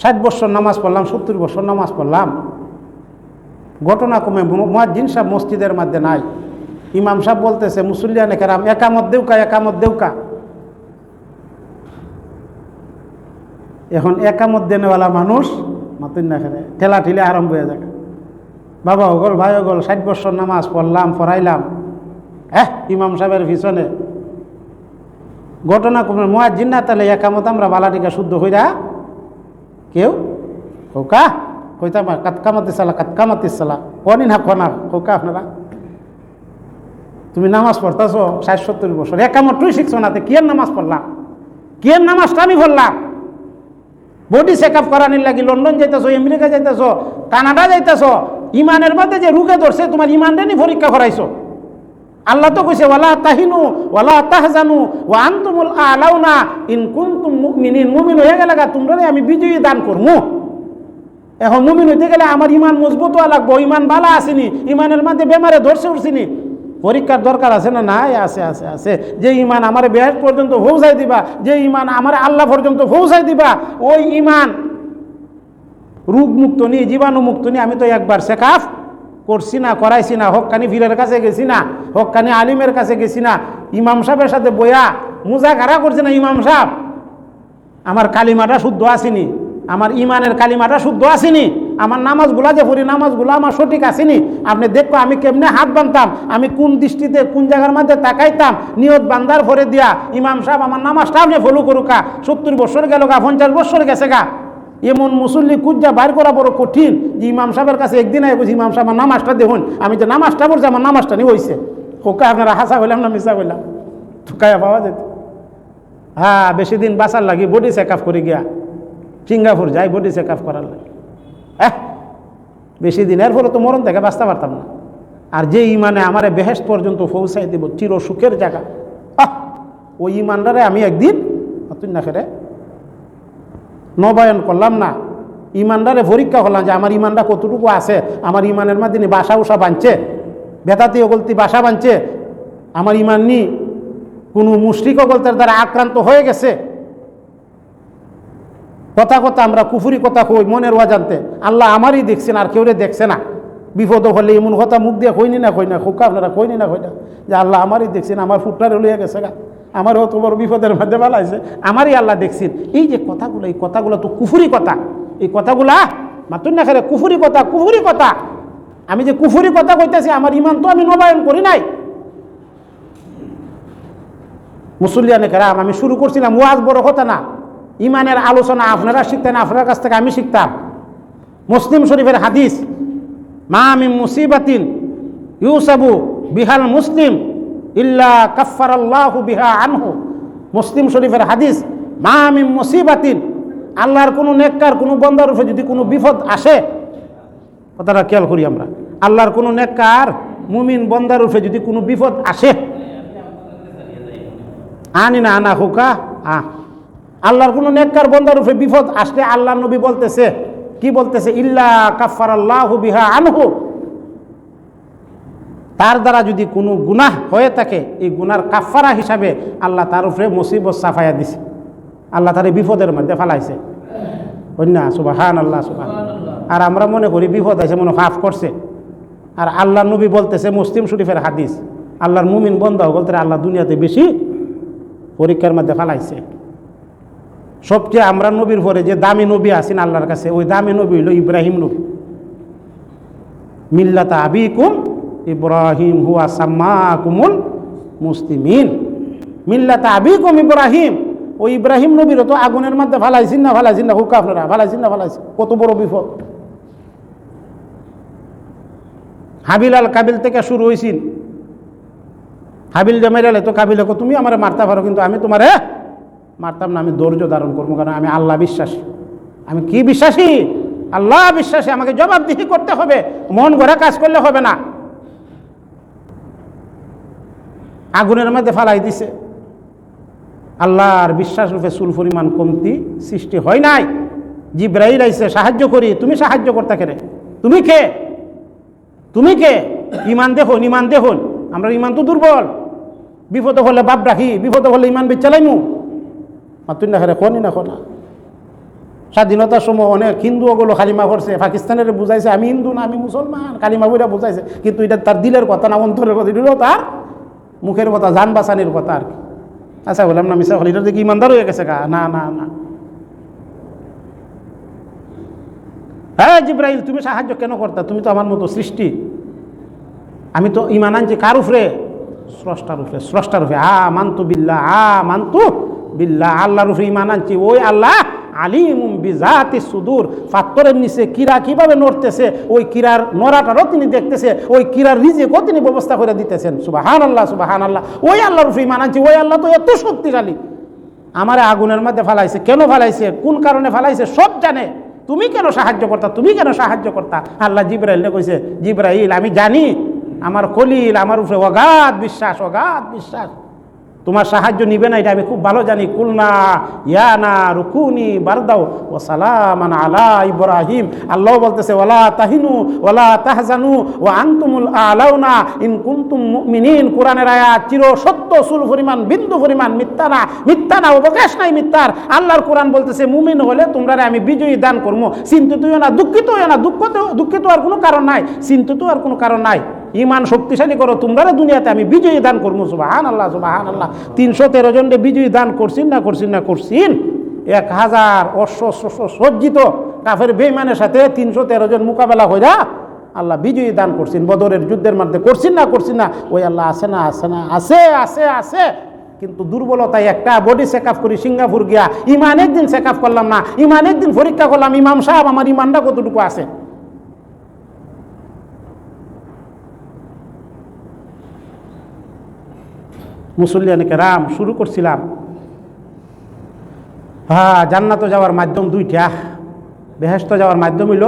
ষাট বছর নামাজ পড়লাম, সত্তর বছর নামাজ পড়লাম। ঘটনা কমে মুয়াজ্জিন সাহেব মসজিদের মধ্যে নাই। ইমাম সাহেব বলতেছে মুসল্লিয়ান কেরাম, একামত দেউকা একামত দেউকা। এখন একামত দেনেওয়ালা মানুষ, মাতুন না খেলে ঠেলা ঠেলে আরম্ভ হয়ে যাবে বাবা ওগল ভাই ওগল ষাট বছর নামাজ পড়লাম, পড়াইলাম। হ্যাঁ ইমাম সাহেবের পিছনে। ঘটনা কমে, মুয়াজ্জিন না, তাহলে একামত আমরা বালাটিকা শুদ্ধ হইরা কেউ? হোকা কইতাম, কাতকামাতি সালা কাতকামাতি সালা। কনি না কনা হোকা আপনারা? তুমি নামাজ পড়তেছো ষাট, সত্তর বছর। একামতই শিখছো না কি এর নামাজ পড়লাম কি এর নামাজটা আমি পড়লাম? বডি চেক আপ করানির লাগি লন্ডন যাইতেছো, আমেরিকা যাইতেছো, কানাডা যাইতেছো, ইমানের মধ্যে যে রুগে ধরছে, তোমার ইমানটা পরীক্ষা করাইছো। আল্লাহ তো কইছে, ওয়ালা তাহিনু, ওয়ালা তাহজানু, ওয়া আনতুমুল আলাউনা, ইন কুনতুম মুমিনিন। মুমিন হয়ে গেলে তোমরা আমি বিজয়ী দান করমু। এখন মুমিন হইতে গেলে আমার ইমান মজবুত হওয়া লাগবো, ইমান বালা আসেনি, ইমানের মধ্যে বেমারে ধরছে উঠছিনি পরীক্ষার দরকার আছে না? নাই, আছে আছে আছে। যে ইমান আমার বেহেট পর্যন্ত পৌঁছাই দিবা, যে ইমান আমার আল্লাহ পর্যন্ত পৌঁছাই দিবা, ওই ইমান রোগ মুক্ত নি জীবাণু মুক্ত নি, আমি তো একবার শেখাফ। করছি না, করাইছি না, হকানি ফিরের কাছে গেছি না, হকানি আলিমের কাছে গেছি না, ইমাম সাহেবের সাথে বয়া মুজা কারা করছে না ইমাম সাহেব। আমার কালিমাটা শুদ্ধ আসেনি, আমার ইমানের কালিমাটা শুদ্ধ আসেনি, আমার নামাজগুলা যে পড়ি, নামাজগুলো আমার সঠিক আসেনি। আপনি দেখো, আমি কেমনে হাত বানতাম, আমি কোন দৃষ্টিতে, কোন জায়গার মধ্যে তাকাইতাম, নিয়ত বান্দার ভরে দিয়া ইমাম সাহেব আমার নামাজটা আপনি ফলো করুকা সত্তর বছর গেল গা পঞ্চাশ বছর গেছে গা এমন মুসল্লি কুজ্জা বাইর করা বড় কঠিন যে ইমাম সাহেবের কাছে একদিন আগে বুঝি ইমাম সাহেব, আমার নামাজটা দেখুন। আমি যে নামাজটা পড়ছি, আমার নামাজটা নিয়ে হয়েছে হোকা আপনারা হাসা হইলাম না মিশা হইলাম ঠুকাইয়া পাওয়া যেত। হ্যাঁ বেশি দিন বাঁচার লাগি বডি চেক আপ করে গিয়া। সিঙ্গাপুর যাই বডি চেক আপ করার লাগে। হ্যাঁ বেশি দিনের পরে তো মরণ থেকে বাঁচতে পারতাম না। আর যে ইমানে আমার বেহেস পর্যন্ত পৌঁছাই দিব চির সুখের জায়গা। আহ, ওই ইমানটারে আমি একদিন তুই না খেরে নবায়ন করলাম না। ইমানদারে পরীক্ষা করলাম যে আমার ইমানটা কতটুকু আছে, আমার ইমানের মাধ্যমে বাসা উষা বাঁধছে বেতাতি অগলতি বাসা বাঁধছে, আমার ইমান নি কোনো মুশ্রিক অগলতের দ্বারা আক্রান্ত হয়ে গেছে। কথা কথা আমরা কুফুরি কথা কই মনের ওয়া জানতে, আল্লাহ আমারই দেখছেন, আর কেউরে দেখছে না। বিপদ হলে এমন কথা মুখ দিয়ে কইনি না কই না খোকা আপনারা কইনি না কই না যে আল্লাহ আমারই দেখছেন, আমার ফুটটারে লইয়া গেছে গা। আমার অত বড় বিপদের মধ্যে বালাইছে আমারই আল্লাহ দেখছেন। এই যে কথাগুলো, এই কথাগুলো তো কুফুরি কথা। এই কথাগুলা, মাতুন না খেলে কুফুরি কথা কুফুরি কথা। আমি যে কুফুরি কথা কইতেছি, আমার ইমান তো আমি নবায়ন করি নাই। মুসল্লিয়ানে কেরাম, আমি শুরু করছিলাম, ওয়াজ বড় কথা না। ইমানের আলোচনা আপনারা শিখতেন, আপনার কাছ থেকে আমি শিখতাম। মুসলিম শরীফের হাদিস, মা আমি মুসিবাতিন ইউসাবু বিহাল মুসলিম। ইল্লা কাফার আল্লাহু বিহা আনহু। মুসলিম শরীফের হাদিস, মা আমি মুসিবাতিন, আল্লাহর কোনো নেককার, কোনো বন্দার উপরে যদি কোনো বিপদ আসে, কথাটা খেয়াল করি আমরা, আল্লাহর কোনো নেককার, মুমিন বন্দার উপরে যদি কোনো বিপদ আসে, আনি না, আনা হুকা আ আল্লাহর কোনো নেককার, বন্দার উপরে বিপদ আসলে আল্লাহ নবী বলতেছে, কি বলতেছে? ইল্লা কাফার আল্লাহ বিহা আনহু। তার দ্বারা যদি কোনো গুনাহ হয়ে থাকে, এই গুনার কাফারা হিসাবে আল্লাহ তার উপরে মুসিবত সাফাইয়া দিছে। আল্লাহ তার বিপদের মধ্যে ফেলাইছে। কন্যা সুবাহান আল্লাহ সুবাহ আর আমরা মনে করি বিপদ আছে মনে হাফ করছে। আর আল্লাহ নবী বলতেছে মুসলিম শরীফের হাদিস, আল্লাহর মুমিন বন্ধ বলতে আল্লাহ দুনিয়াতে বেশি পরীক্ষার মধ্যে ফেলাইছে। সবচেয়ে আমরা নবীর পরে যে দামি নবী আছেন আল্লাহর কাছে, ওই দামি নবী হইল ইব্রাহিম নবী। মিল্লাতা আবিকুম ইব্রাহিম হুয়া সাম্মা কুমুল মুসলিমিন। মিল্লাতা আবিকুম ইব্রাহিম। ওই ইব্রাহিম নবীর তো আগুনের মধ্যে ফালাইছেন না ফালাইছেন না, হুকা আপনারা, ফালাইছেন না, ফালাইছেন। কত বড় বিপদ। হাবিল আল কাবিল থেকে শুরু হয়েছিল হাবিল যে মেরালে তো কাবিল তুমি আমার মারতে পারো, কিন্তু আমি তোমারে মারতাম না, আমি ধৈর্য ধারণ করব, কারণ আমি আল্লাহ বিশ্বাসী। আমি কি বিশ্বাসী? আল্লাহ বিশ্বাসী, আমাকে জবাবদিহি করতে হবে, মন ঘরে কাজ করলে হবে না। আগুনের মধ্যে ফালাই দিছে। আল্লাহর বিশ্বাস রূপে চুল পরিমাণ কমতি সৃষ্টি হয় নাই। জিব্রাইল আইসে সাহায্য করি। তুমি সাহায্য করতে কেনে? তুমি কে? তুমি কে? ইমান দেখুন ইমান দেখুন। আমরা ইমান তো দুর্বল। বিপদ হলে বাপ রাখি, বিপদ হলে ইমান বেচালাইমু মাতুন না খেলে খনি না খনা স্বাধীনতার সময় অনেক হিন্দু ওগুলো কালিমা করছে পাকিস্তানের বুঝাইছে, আমি হিন্দু না, আমি মুসলমান। কালিমা বইরা বুঝাইছে। কিন্তু এটা তার দিলের কথা না, অন্তরের কথা, এটা তার মুখের কথা যান বাঁচানির কথা আর কি। আচ্ছা বললাম না মিশা হল। দেখি ইমানদার হয়ে গেছে গা? না না না। হ্যাঁ জিব্রাইল তুমি সাহায্য কেন করতা তুমি তো আমার মতো সৃষ্টি। আমি তো ইমান আনছি কার উপরে স্রষ্টার উপরে স্রষ্টার উপরে আ, মান্তু বিল্লা আ, মান্তু বিল্লা আল্লাহর উপরে ইমান আনছি। ওই আল্লাহ! আলিম বিজাতি সুদূর। পাত্তরের নিচে কিরা কীভাবে নড়তেছে? ওই কিরার নড়াটারও তিনি দেখতেছে, ওই কিরার রিজেকও তিনি ব্যবস্থা করে দিতেছেন। সুবাহান আল্লাহ সুবাহান আল্লাহ ওই আল্লাহর ইমান আনছি, ওই আল্লাহ তো এত শক্তিশালী। আমারে আগুনের মধ্যে ফালাইছে, কেন ফালাইছে? কোন কারণে ফালাইছে? সব জানে। তুমি কেন সাহায্য করতা? তুমি কেন সাহায্য করতা? আল্লাহ জিব্রাইল কইছে, জিব্রাইল, আমি জানি। আমার কলিল আমার উপরে অগাধ বিশ্বাস অগাধ বিশ্বাস। তোমার সাহায্য নিবে না, এটা আমি খুব ভালো জানি। কুলনা ইয়ানা রুকুনি বারদাও, ও সালামান আলা ইব্রাহিম। আল্লাহ বলতেছে ওলা তাহিনু ওলা তাহজানু ও আন্তুমুল আলাউনা, ইন কুন্তুম মিনিন কোরআনের আয়া চির সত্য সুল পরিমাণ, বিন্দু পরিমাণ, মিথ্যা না মিথ্যা না, অবকাশ নাই মিথ্যার। আল্লাহর কোরআন বলতেছে, মুমিন হলে তোমরা আমি বিজয়ী দান করব চিন্তিত না, দুঃখিত না দুঃখ দুঃখিত আর কোনো কারণ নাই। চিন্তিত আর কোনো কারণ নাই। ইমান শক্তিশালী করো তোমরা দুনিয়াতে আমি বিজয়ী দান করব সুবাহান আল্লাহ সুবাহান আল্লাহ তিনশো তেরো জনকে বিজয়ী দান করছিন না করছিন না করছিন? এক হাজার সজ্জিত কাফের বেইমানের সাথে তিনশো তেরো জন মোকাবেলা হইরা আল্লাহ বিজয়ী দান করছেন। বদরের যুদ্ধের মধ্যে করছেন না করছেন না, ওই আল্লাহ আছে না আছে না, আছে আছে আছে। কিন্তু দুর্বলতায় একটা বডি চেক আপ করি, সিঙ্গাপুর গিয়া ইমান একদিন চেক আপ করলাম না ইমান একদিন পরীক্ষা করলাম, ইমাম সাহেব, আমার ইমানটা কতটুকু আছে? মুসল্লিয়ানকে রাম, শুরু করছিলাম। হ্যাঁ জান্নাত যাওয়ার মাধ্যম দুইটা। বেহেস্ত যাওয়ার মাধ্যম হইল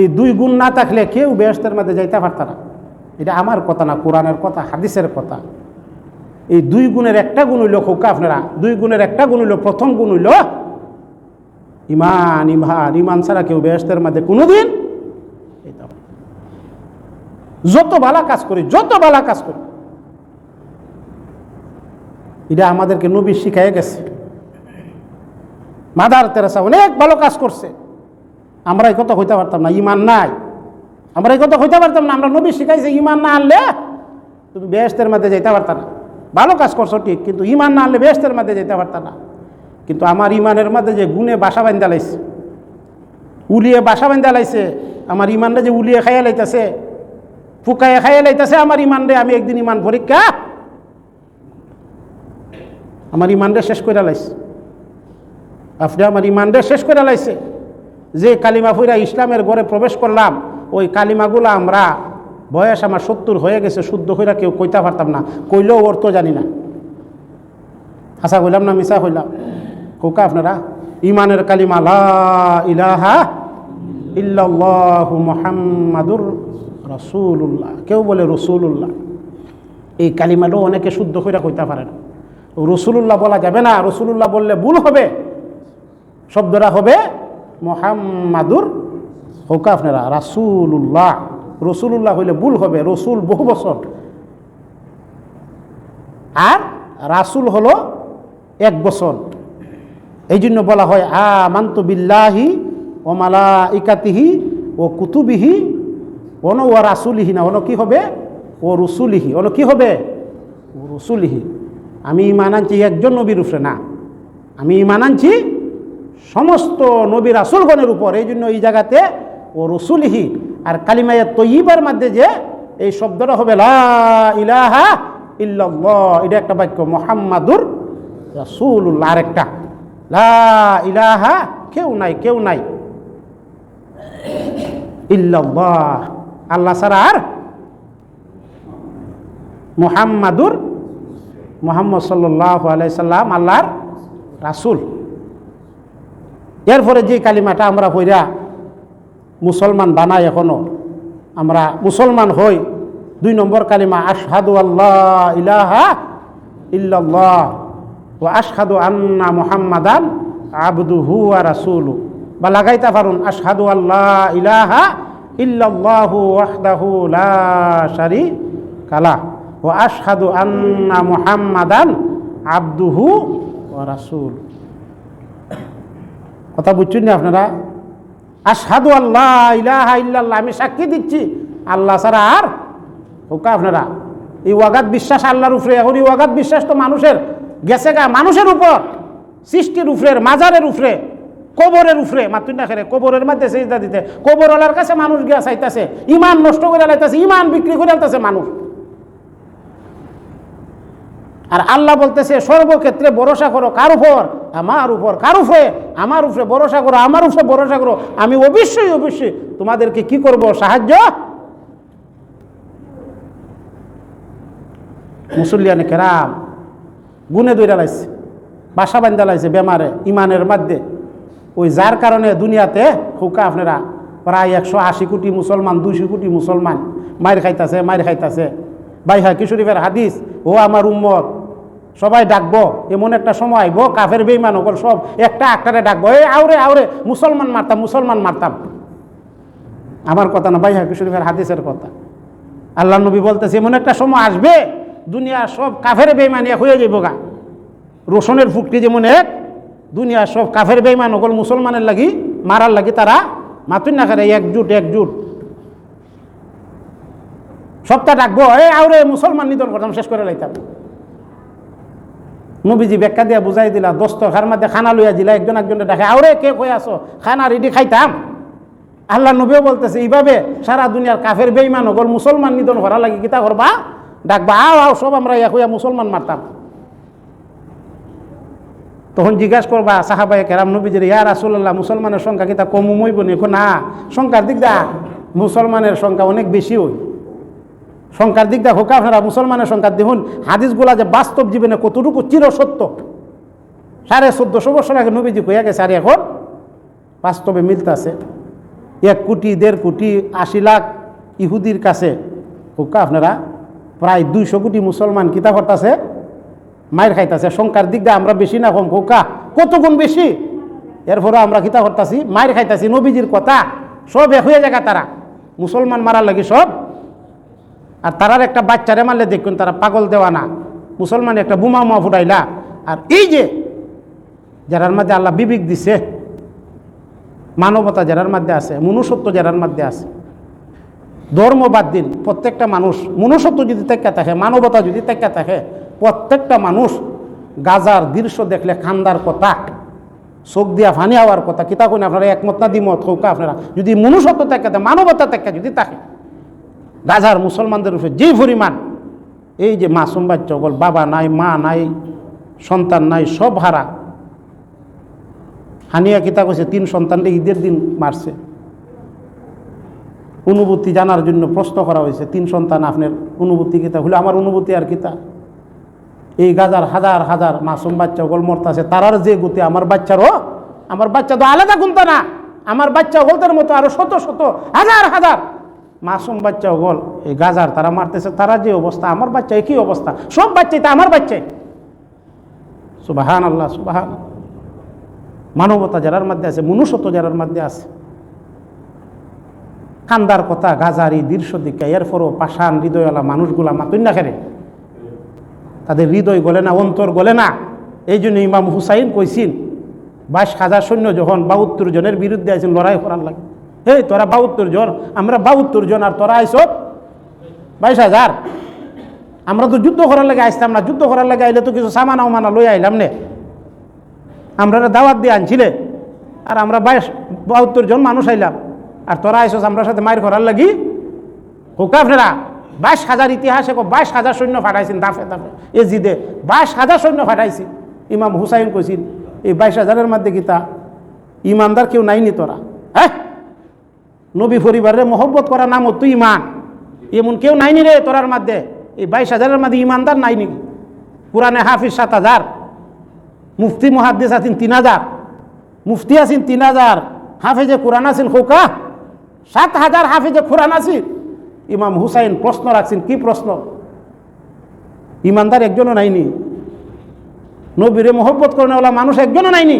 এই দুই গুণ না থাকলে কেউ বেহেস্তের মধ্যে যাইতে পারত না। এটা আমার কথা না, কোরআনের কথা, হাদিসের কথা। এই দুই গুণের একটা গুণ হইল খোকা আপনারা। দুই গুণের একটা গুণ হইল প্রথম গুণ হইল ইমান ইমান ইমান ছাড়া কেউ বেহেস্তের মধ্যে কোনোদিন যত ভালো কাজ করি, যত ভালো কাজ করি। এটা আমাদেরকে নবী শিখাই গেছে। মাদার তেরাসা অনেক ভালো কাজ করছে। আমরা এই কথা হইতে পারতাম না, ইমান নাই। আমরা এই কথা হইতে পারতাম না, আমরা নবী শিখাইছে ইমান না আনলে তুমি বেহেস্তের মধ্যে যেতে পারতাম না। ভালো কাজ করছ ঠিক, কিন্তু ইমান না আনলে বেহেস্তের মধ্যে যেতে পারতাম না। কিন্তু আমার ইমানের মধ্যে যে গুণে বাসা বান্ধা লাইছে, উলিয়ে বাসা বান্ধা লাইছে, আমার ইমানটা যে উলিয়ে খাইয়া লাইতেছে ফুকায় খাইয়া লাইতেছে, আমার ইমান রে, আমি একদিন ইমান পরীক্ষা আমার ইমান রে শেষ করে লাইছে। আপনি আমার ইমান রে শেষ করে লাইছে। যে কালিমা ফুইরা ইসলামের ঘরে প্রবেশ করলাম, ওই কালিমাগুলো আমরা, বয়স আমার সত্তর হয়ে গেছে, শুদ্ধ হইরা কেউ কইতে পারতাম না। কইলেও অর্থ জানি না। হাসা কইলাম না মিশা কইলাম। কোকা আপনারা, ইমানের কালিমা লা ইলাহা ইল্লাল্লাহু মুহাম্মাদুর রসুল্লাহ কেউ বলে রসুল্লাহ এই কালিমাটাও অনেকে শুদ্ধ করে কইতে পারে না। রসুল্লাহ বলা যাবে না। রসুল্লাহ বললে ভুল হবে। শব্দটা হবে মোহাম্মাদুর হোকা আপনারা। রাসুল্লাহ রসুল্লাহ হইলে ভুল হবে। রসুল বহু বছর। আর রাসুল হলো এক বছর। এই জন্য বলা হয় আ মান্তু বিল্লাহি ও মালা ইকাতিহি ও কুতুবিহি অন ও রাসুলিহি না অন কি হবে? ও রসুলিহি। অন কি হবে? ও রসুলিহি। আমি ইমান আনছি একজন নবীর উপরে, না। আমি ইমান আনছি সমস্ত নবী রাসুলগণের উপর এই জন্য এই জায়গাতে ও রসুলিহি আর কালিমায়া তৈবার মধ্যে যে এই শব্দটা হবে লা ইলাহা এটা একটা বাক্য, মোহাম্মাদুর রাসুল্লাহ আরেকটা। লা ইলাহা কেউ নাই কেউ নাই। ইল্লাল্লাহ। আল্লাহ ছাড়া আর মুহাম্মাদুর মোহাম্মদ সাল্লাহ আলাইসাল্লাম আল্লাহর রাসুল। এরপরে যে কালিমাটা আমরা হইরা মুসলমান বানাই এখনও, আমরা মুসলমান হই, দুই নম্বর কালিমা, আশহাদু আল্লাহ ইলাহা ইল্লাল্লাহ ও আশহাদু আন্না মুহাম্মাদান আবদুহু আর রাসুলু বা লাগাইতে পারুন, আশহাদু আল্লাহ ইলাহা ইল্লাল্লাহু ওয়াহদাহু লা শারীকা ও আশহাদু আন্না মুহাম্মাদান আবদুহু ওয়া রাসূল। কথা বুঝছেন না আপনারা? আসাদু আল্লাহ ইলাহা ইল্লাল্লাহ, আমি সাক্ষী দিচ্ছি, আল্লাহ ছাড়া আর হোকা আপনারা। এই ওয়াগাত বিশ্বাস আল্লাহর উপরে, এখন এই ওয়াগাত বিশ্বাস তো মানুষের, গেছে গা মানুষের উপর, সৃষ্টির উপরে, মাজারের উপরে। কবরের উপরে মাতুন না খেলে কবরের মধ্যে সেজদা দিতে। কবরওয়ালার কাছে মানুষ গিয়া চাইতেছে, ইমান নষ্ট করে লাইতেছে, ইমান বিক্রি করে আলতেছে মানুষ। আর আল্লাহ বলতেছে, সর্বক্ষেত্রে ভরসা করো, কার উপর? আমার উপর। কার উপরে আমার উপরে ভরসা করো, আমার উপরে ভরসা করো। আমি অবশ্যই অবশ্যই তোমাদেরকে কি করব? সাহায্য? মুসল্লিয়ানে কেরাম, গুনে দইরা লাইছে, বাসা বান্ধা লাইছে বেমারে, ইমানের মধ্যে। ওই যার কারণে দুনিয়াতে হুকা আপনারা প্রায় একশো আশি কোটি মুসলমান, দুইশো কোটি মুসলমান মায়ের খাইতাছে মায়ের খাইতাছে। বাইহা কিশোরীফের হাদিস? ও আমার উম্মত, সবাই ডাকবো, এমন একটা সময় আইব, কাফের বেইমান সকল সব একটা একটারে ডাকবো, এই আউরে আউরে মুসলমান মারতাম মুসলমান মারতাম। আমার কথা না বাইহা কিশোরীফের হাদিসের কথা। আল্লাহ নবী বলতেছে, এমন একটা সময় আসবে দুনিয়া সব কাফের বেইমান এক হয়ে যাইব গা। রসুনের ফুটকি যেমন এক দুনিয়া সব কাফের বেইমান সকল মুসলমানের লাগি, মারার লাগি, তারা মাতুন না করে, একজুট একজুট। সপ্তাহ ডাকবো, এ আউরে, মুসলমান নিধন করতাম, শেষ করে লাইতাম। নবীজি ব্যাখ্যা দিয়া বুঝাই দিলা, দোস্ত খার মধ্যে খানা লইয়া দিলা একজন একজনে ডাকে, আউরে, কে কই আসো খানা রেডি খাইতাম। আল্লাহ নবীও বলতেছে, এইভাবে সারা দুনিয়ার কাফের বেইমান হগল মুসলমান নিধন করা লাগি কিতা করবা? ডাকবা, আও আও, সব আমরা এক হইয়া মুসলমান মারতাম। তখন জিজ্ঞাসা করবা সাহাবাই কেরাম নবীজির, ইয়া রাসুল্লাহ মুসলমানের সংখ্যা কিতা কম মইব নি? না, সংখ্যার দিক দা মুসলমানের সংখ্যা অনেক বেশি হই সংখ্যার দিক দা হোক আপনারা মুসলমানের সংখ্যা দেখুন, হাদিসগুলা যে বাস্তব জীবনে কতটুকু চির সত্য সাড়ে চোদ্দশো বছর আগে নবীজি কইয়া গেছে, আর এখন বাস্তবে মিলতাছে। এক কোটি, দেড় কোটি, আশি লাখ ইহুদির কাছে, হোক আপনারা, প্রায় দুইশো কোটি মুসলমান কিতা করতেছে মায়ের খাইতেছে, সংখ্যার দিক দিয়ে আমরা বেশি না কম, খোকা? কত গুণ বেশি? এরপরে আমরা কিতা করতেছি, মায়ের খাইতেছি, নবীজির কথা, সব এক হয়ে জায়গা তারা। মুসলমান মারার লাগে সব। আর তারার একটা বাচ্চারে মারলে দেখুন, তারা পাগল দেওয়া না মুসলমান একটা বুমা উমা ফুটাইলা। আর এই যে, যারার মধ্যে আল্লাহ বিবেক দিছে, মানবতা যারার মধ্যে আছে, মনুষ্যত্ব যারার মধ্যে আছে ধর্ম বাদ দিন। প্রত্যেকটা মানুষ মনুষ্যত্ব যদি টেক্কা থাকে, মানবতা যদি টেক্কা থাকে প্রত্যেকটা মানুষ গাজার দৃশ্য দেখলে খান্দার কথা, চোখ দিয়া ফানি হওয়ার কথা, কিতা কইন আপনারা একমত না, দ্বিমত হোক আপনারা। যদি মনুষ্যত্ব থাকে মানবতা টেক্কা যদি থাকে। গাজার মুসলমানদের উপরে যে পরিমাণ এই যে মাসুম বাচ্চা বল বাবা নাই, মা নাই, সন্তান নাই, সব হারা। হানিয়া কিতা কইছে, তিন সন্তানটা ঈদের দিন মারছে। অনুভূতি জানার জন্য প্রশ্ন করা হয়েছে, তিন সন্তান আপনার অনুভূতি কিতা? হলে আমার অনুভূতি আর কিতা? এই গাজার হাজার হাজার মাসুম বাচ্চা ওগল মরতাছে, তারার যে গতি, আমার বাচ্চারও, আমার বাচ্চা তো আলাদা গুনতা না। আমার বাচ্চা ওগলদের মতো আরও শত শত, হাজার হাজার মাসুম বাচ্চা ওগল এই গাজার তারা মারতেছে, তারা যে অবস্থা, আমার বাচ্চা একই অবস্থা? সব বাচ্চাই তা আমার বাচ্চাই। সুবাহান আল্লাহ সুবাহান মানবতা যারার মধ্যে আছে, মনুষ্যত্ব যারার মধ্যে আছে। কান্দার কথা, গাজারি দৃশ্য দিকে এরপরও পাষাণ হৃদয়ওয়ালা মানুষগুলা মাতুন না খেরে। তাদের হৃদয় গলে না, অন্তর গলে না। এই জন্য ইমাম হুসাইন কইসিন বাইশ হাজার সৈন্য যখন বাহাত্তর জনের বিরুদ্ধে আইসেন লড়াই করার লাগে। এই তোরা বাহাত্তর জন, আমরা বাহাত্তর জন আর তোরা আইস বাইশ হাজার। আমরা তো যুদ্ধ করার লাগে আসতাম না, যুদ্ধ করার লাগে আইলে তো কিছু সামানা উমানা লই আইলাম নে। আমরা দাওয়াত দিয়ে আনছিলে, আর আমরা বাইশ, বাহাত্তর জন মানুষ আইলাম। আর তোরা আইসস আমরা সাথে মায়ের করার লাগি। হোক আপনারা। বাইশ হাজার ইতিহাসে বাইশ হাজার সৈন্য ফাটাইছেন দাফে দাফে। এ জিদে বাইশ হাজার সৈন্য ফাটাইছি ইমাম হুসাইন কইছিল এই বাইশ হাজারের মধ্যে গীতা ইমানদার কেউ নাইনি তোরা? হ্যাঁ নবী পরিবারের মহব্বত করা নাম তুই ইমান। এমন কেউ নাইনি রে তোরার মধ্যে। এই বাইশ হাজারের মধ্যে ইমানদার নাইনি কোরআনে হাফিজ সাত হাজার, মুফতি মহাদ্দেশ আছেন তিন হাজার, মুফতি আছেন তিন হাজার, হাফিজে কোরআন আছেন খোকা সাত হাজার, হাফিজে কোরআন আছেন। ইমাম হুসাইন প্রশ্ন রাখছেন, কি প্রশ্ন? ইমানদার একজনও নাইনি। নবীরে মোহব্বত করেনওয়ালা মানুষ একজনও নাইনি।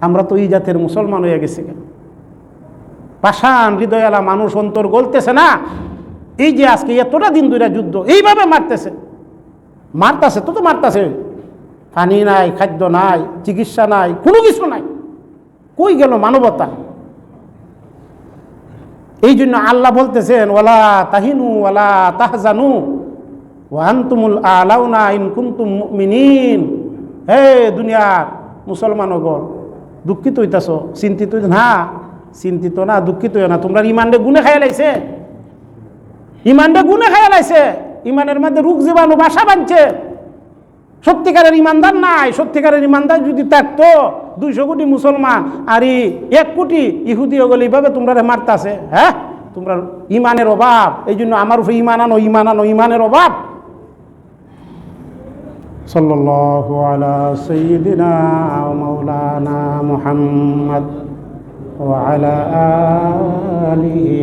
আমরা তো এই জাতের মুসলমান হয়ে গেছি কেন? পাষাণ হৃদয়ালা মানুষ অন্তর গলতেছে না। এই যে আজকে এতটা দিন ধরে যুদ্ধ, এইভাবে মারতেছে। মারতাছে তো তো মারতাছে। পানি নাই, খাদ্য নাই, চিকিৎসা নাই, কোনো কিছু নাই। কই গেল মানবতা? এই জন্য আল্লাহ বলতেছেন ওলা তাহিনু ওলা তাহজানু ওয়ান্তুমুল আলাউনা ইন কুন্তুম মুমিনিন। হে দুনিয়ার মুসলমানগণ দুঃখিত হইতাছ, চিন্তিত না চিন্তিত না, দুঃখিত না। তোমরা ইমানডে গুনে খাইয়া লাইছে। ইমানডে গুনে খাইয়া লাইছে। ইমানের মধ্যে রোগ জীবাণু, বাসা বাঁধছে। সত্যিকারের ইমানদার নাই, সত্যিকারের ইমানদার যদি থাকতো দুইশো কোটি মুসলমান আর ই এক কোটি ইহুদি ওগুলো এইভাবে তোমরা মারতাছে হ্যাঁ? তোমরা ইমানের অভাব এই জন্য আমার উপরে ইমান আনো ইমান আনো ইমানের অভাব। আলিহি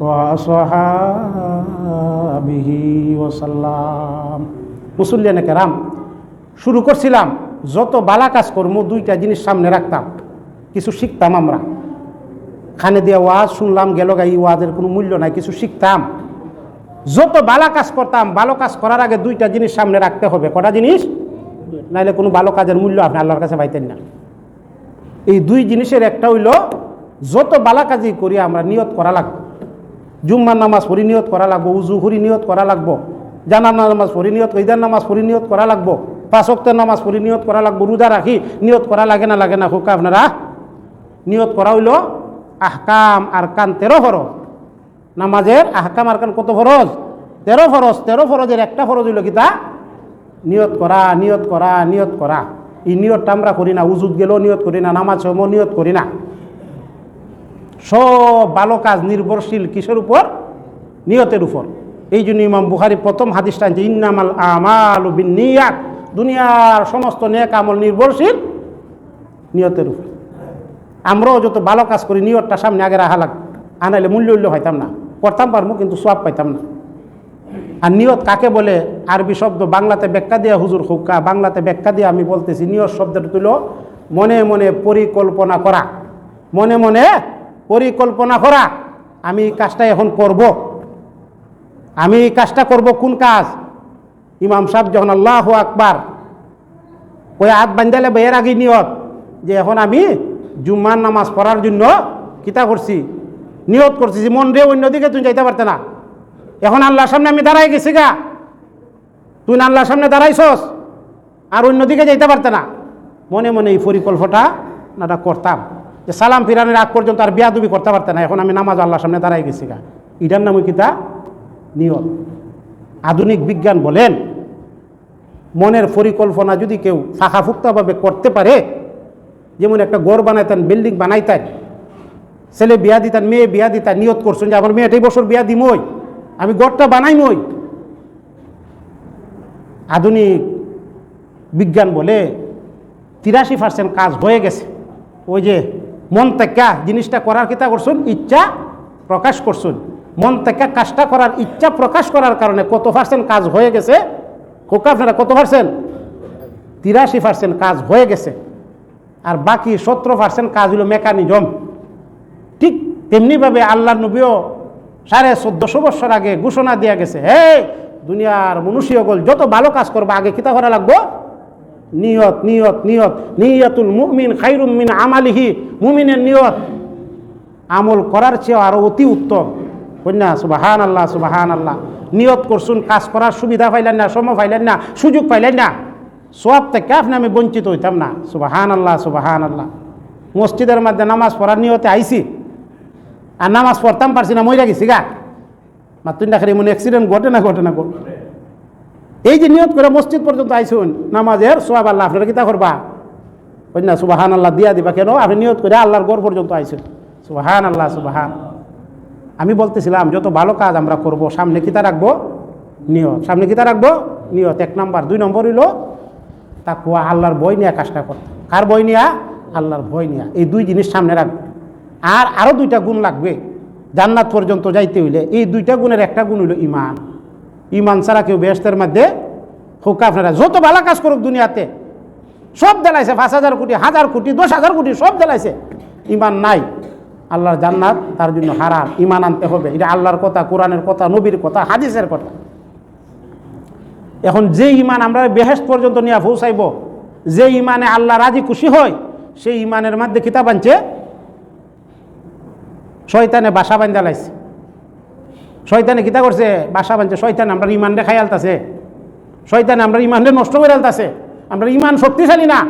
ওয়া আসহাবিহি ওয়া সাল্লাম। মুসল্লিয়ানে কেরাম শুরু করছিলাম। যত বালা কাজ করব দুইটা জিনিস সামনে রাখতাম। কিছু শিখতাম আমরা। খানে দিয়ে ওয়াজ শুনলাম, গেল গাই ওয়াজের কোনো মূল্য নাই, কিছু শিখতাম। যত বালা কাজ করতাম ভালো কাজ করার আগে দুইটা জিনিস সামনে রাখতে হবে। কটা জিনিস? নাইলে কোনো ভালো কাজের মূল্য আপনি আল্লাহর কাছে পাইতেন না। এই দুই জিনিসের একটা হইল, যত বালা কাজই করি আমরা নিয়ত করা লাগবে। জুম্মার নামাজ পড়ি নিয়ত করা লাগবো, উজু হরি নিয়ত করা লাগবো, জানার নামাজ পড়ি নিয়ত নামাজ পড়ি নিয়ত করা লাগবো। পাঁচক্তের নামাজ পড়ি, নিয়ত করা লাগবো, রোজা রাখি, নিয়ত করা লাগে না লাগে না, হুকা আপনারা। নিয়ত করা হইল আহকাম আর কান তেরো ফরজ। নামাজের আহকাম আর কান কত ফরজ? তেরো ফরজ, তেরো ফরজের একটা ফরজ হইল কি তা? নিয়ত করা নিয়ত করা নিয়ত করা। এই নিয়তটা আমরা করি না, উজুত গেলেও নিয়ত করি না, নামাজ সময় নিয়ত করি না। সব ভালো কাজ নির্ভরশীল কিসের উপর? নিয়তের উপর। এই জন্য ইমাম বুখারি প্রথম হাদিসটা আনছে, ইন্নামাল আমাল নিয়াত। দুনিয়ার সমস্ত নেক আমল নির্ভরশীল নিয়তের উপর। আমরাও যত ভালো কাজ করি, নিয়তটা সামনে আগে রাখা লাগ আনাইলে মূল্য উল্য হইতাম না। করতাম পারব কিন্তু সব পাইতাম না। আর নিয়ত কাকে বলে? আরবি শব্দ বাংলাতে ব্যাখ্যা দিয়ে হুজুর হুক্কা বাংলাতে ব্যাখ্যা দিয়ে আমি বলতেছি, নিয়ত শব্দটা তুলো, মনে মনে পরিকল্পনা করা। মনে মনে পরিকল্পনা করা। আমি এই কাজটা এখন করব। আমি এই কাজটা করব কোন কাজ? ইমাম সাহেব যখন আল্লাহ আকবার ওই হাত বান্ধালে বেয়ের আগে নিয়ত, যে এখন আমি জুম্মার নামাজ পড়ার জন্য কিতা করছি? নিয়ত করছি যে মন রে অন্যদিকে তুই যাইতে পারতে না। এখন আল্লাহর সামনে আমি দাঁড়াই গেছি গা। তুই আল্লাহর সামনে দাঁড়াইছস, আর অন্যদিকে যাইতে পারতে না। মনে মনে এই পরিকল্পটা নাটা করতাম। যে সালাম ফিরানের আগ পর্যন্ত আর বিয়াদুবি করতে পারতে না। এখন আমি নামাজ আল্লাহর সামনে দাঁড়াই গেছি গা। এটার নাম কিতা? নিয়ত। আধুনিক বিজ্ঞান বলেন মনের পরিকল্পনা যদি কেউ ফাঁকাফুক্তভাবে করতে পারে, যেমন একটা গড় বানাইতেন, বিল্ডিং বানাইতেন, ছেলে বিয়া দিতেন, মেয়ে বিয়া দিতেন, নিয়ত করছেন যে আমার মেয়েটাই বছর বিয়া দিমই, আমি গড়টা বানাইমই। আধুনিক বিজ্ঞান বলে তিরাশি পার্সেন্ট কাজ হয়ে গেছে। ওই যে মন থেকে জিনিসটা করার কিতা করছুন? ইচ্ছা প্রকাশ করছুন। মন থেকে কাজটা করার ইচ্ছা প্রকাশ করার কারণে কত পার্সেন্ট কাজ হয়ে গেছে? আপনারা কত পার্সেন্ট? তিরাশি পার্সেন্ট কাজ হয়ে গেছে। আর বাকি সতেরো পার্সেন্ট কাজ হলো মেকানিজম। ঠিক তেমনিভাবে আল্লাহ নবীও সাড়ে চোদ্দশো বছর আগে ঘোষণা দেওয়া গেছে হে দুনিয়ার মনুষ্যগল যত ভালো কাজ করব, আগে কিতা করা লাগবো? নিয়ত নিয়ত নিয়ত। নিয়তুল মুমিন খাইরুম মিন আমালিহি, মুমিনের নিয়ত। আমল করার চেয়ে আরও অতি উত্তম। কন্যা সুবাহান আল্লাহ সুবাহান আল্লাহ নিয়ত করছুন, কাজ করার সুবিধা পাইলেন না, সময় পাইলেন না, সুযোগ পাইলেন না। সব থেকে আপনি আমি বঞ্চিত হইতাম না। সুবাহান আল্লাহ সুবাহান আল্লাহ মসজিদের মধ্যে নামাজ পড়ার নিয়তে আইসি আর নামাজ পড়তাম, পারছি না, মইরা গেছি গা। মাতুন দেখার এমন অ্যাক্সিডেন্ট ঘটে না ঘটে না এই যে নিয়ত করে মসজিদ পর্যন্ত আইসুন নামাজের সোয়াব আল্লাহ আপনারা কিতা করবা? ওই না সুবাহান আল্লাহ দিয়া দিবা কেন? আপনি নিয়ত করে আল্লাহর গড় পর্যন্ত আইসুন সুবাহান আল্লাহ সুবাহান। আমি বলতেছিলাম, যত ভালো কাজ আমরা করব, সামনে কিতা রাখব? নিয়ত। সামনে কিতা রাখব? নিয়ত। এক নাম্বার। দুই নম্বর হইল তাকুয়া আল্লাহর বই নিয়ে কাজটা করতে। কার বই নিয়া? আল্লাহর ভয় নিয়া। এই দুই জিনিস সামনে রাখবে। আর আরও দুইটা গুণ লাগবে। জান্নাত পর্যন্ত যাইতে হইলে এই দুইটা গুণের একটা গুণ হইল ইমান ইমান ছাড়া কেউ ব্যস্তের মধ্যে হোক আপনারা যত ভালো কাজ করুক দুনিয়াতে, সব দেলাইছে। পাঁচ হাজার কোটি হাজার কোটি, দশ হাজার কোটি, সব দেলাইছে। ইমান নাই। আল্লাহর জান্নাত তার জন্য হারাম। ইমান আনতে হবে। এটা আল্লাহর কথা, কোরআনের কথা, নবীর কথা, হাদিসের কথা। এখন যে ইমান আমরা বেহেস্ত পর্যন্ত নিয়ে পৌঁছাইব, যে ইমানে আল্লাহ রাজি খুশি হয়, সেই ইমানের মধ্যে কিতাব আনছে, শয়তানে বাসা বান্ধা লাইছে। শয়তানে কিতা করছে? বাসা বানছে শয়তান আমরা ইমান দেখাই আলতাছে শয়তান আমরা ইমানরে নষ্ট করে আলতাছে আমরা ইমান শক্তিশালী না।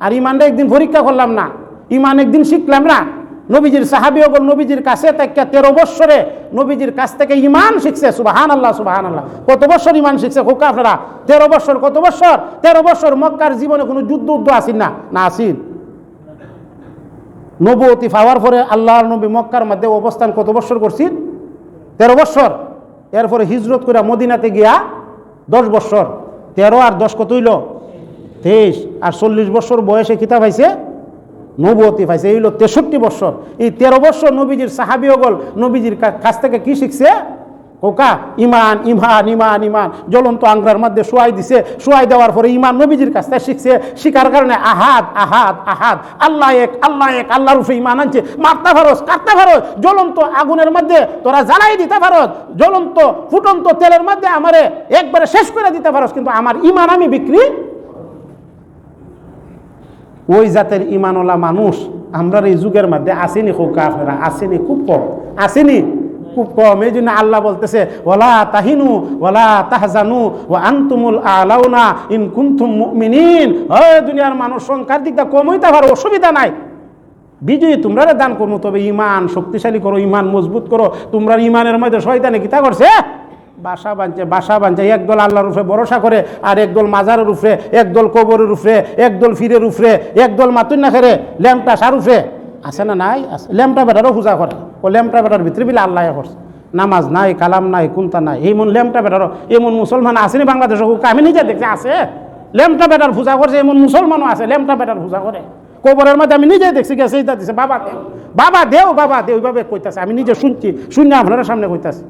আর ইমানটা একদিন পরীক্ষা করলাম না। ইমান একদিন শিখলাম না। নবীজির সাহাবি ওগল নবীজির কাছে থেকে তেরো বৎসরে নবীজির কাছ থেকে ইমান শিখছে সুবাহান আল্লাহ সুবাহান আল্লাহ কত বছর ইমান শিখছে আপনারা? তেরো বছর কত বছর তেরো বছর মক্কার জীবনে কোনো যুদ্ধ উদ্ধ আসিন না? না আসিন। নবতী পাওয়ার পরে আল্লাহর নবী মক্কার মধ্যে অবস্থান কত বছর করছেন? তেরো বছর এরপরে হিজরত করে মদিনাতে গিয়া দশ বছর তেরো আর দশ কত হইল? তেইশ। আর চল্লিশ বছর বয়সে কিতাব পাইছে নবতী পাইছে, এই হলো তেষট্টি বছর এই তেরো বছর নবীজির সাহাবিওগল নবীজির কাছ থেকে কি শিখছে? কোকা ইমান ইমান ইমান ইমান। জ্বলন্ত আংরার মধ্যে শোয়াই দিছে। শোয়াই দেওয়ার পরে ইমান নবীজির কাছ থেকে শিখছে। শিকার কারণে আহাদ আহাদ আহাদ। আল্লাহ এক আল্লাহ এক আল্লাহ উপরে ইমান আনছে। মারতে পারস কাটতে পারস জ্বলন্ত আগুনের মধ্যে তোরা জ্বালাই দিতে পারস জ্বলন্ত, ফুটন্ত তেলের মধ্যে আমারে একবারে শেষ করে দিতে পারস কিন্তু আমার ইমান আমি বিক্রি ওই জাতের ইমানওয়ালা মানুষ আমরা এই যুগের মধ্যে আসেনি খুব কাফেরা আসেনি খুব কম, আসেনি খুব কম। এই জন্য আল্লাহ বলতেছে ওলা তাহিনু ওলা তাহজানু ও আন্তুমুল আলাউনা ইন কুন্তুম দুনিয়ার মানুষ সংখ্যার দিকটা কম হইতে পারো অসুবিধা নাই। বিজয়ী তোমরা দান করব তবে ইমান শক্তিশালী করো, ইমান মজবুত করো। তোমরা ইমানের মধ্যে শয়তানে কিতা করছে? বাসা বাঁধছে বাসা বাঁধছে একদল আল্লাহর উপরে ভরসা করে আর একদল মাজারের উপরে একদল কবরের উপরে একদল ফিরের উপরে একদল মাতুন না খেরে ল্যাম্পটা সার আছে না নাই? আছে। ল্যাম্পটা বেটারও পূজা করে। ও ল্যাম্পটা বেটার ভিতরে বিলে আল্লাহ করছে। নামাজ নাই, কালাম নাই, কুন্তা নাই, এই মন ল্যাম্পটা বেটারও এমন মুসলমান আসেনি বাংলাদেশে আমি নিজে দেখছি, আছে। ল্যাম্পটা বেটার পূজা করছে এমন মুসলমানও আছে, ল্যাম্পটা বেটার পূজা করে। কবরের মধ্যে আমি নিজে দেখছি গেছে দিছে, বাবা দেও। বাবা দেও বাবা দেও ওইভাবে কইতাছে, আমি নিজে শুনছি, শুনে আপনারা সামনে কইতাছি।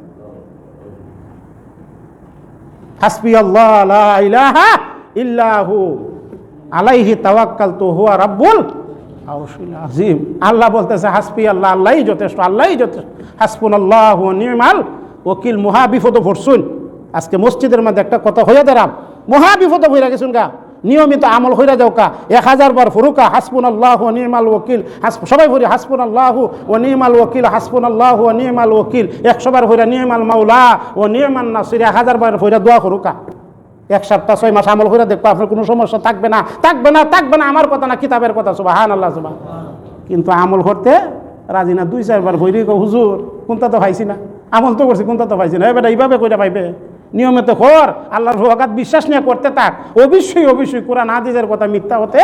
আল্লাহ ইল্লাহু। আলাইহি আযীম। আল্লাহ বলতেছে হাসবি আল্লাহ আল্লাহই যথেষ্ট আল্লাহই যথেষ্ট। হাসপুন আল্লাহ নির্মাল ওকিল মহাবিফত ভরসুন। আজকে মসজিদের মধ্যে একটা কথা হয়ে দাঁড়াম। মহাবিফত হইয়া গেছুন গা। নিয়মিত আমল হইরা যাও কা এক হাজার বার ফুরুকা হাসপুন আল্লাহ ও নিমাল ওকিল সবাই ভরি হাসপুন আল্লাহ ও নিমাল ওকিল হাসপুন আল্লাহ ও নিমাল ওকিল একশো বার ভইরা নিয়মাল মাওলা ও নিয়মান নাসির, এক হাজার বার ভইরা দোয়া করুকা এক সপ্তাহ, ছয় মাস আমল করে দেখব আপনার কোনো সমস্যা থাকবে না। থাকবে না থাকবে না, আমার কথা না, কিতাবের কথা সুবাহ হান আল্লাহ সুবাহ কিন্তু আমল করতে রাজি না, দুই, চারবার ভৈরি হুজুর, কোনটা তো পাইছি না? আমল তো করছি, কোনটা তো পাইছি না? এবার এইভাবে কইরা পাইবে? নিয়মিত কর আল্লাহর ভগাত বিশ্বাস নিয়ে করতে থাক। অবশ্যই অবশ্যই কোরআন আদিজের কথা মিথ্যা হতে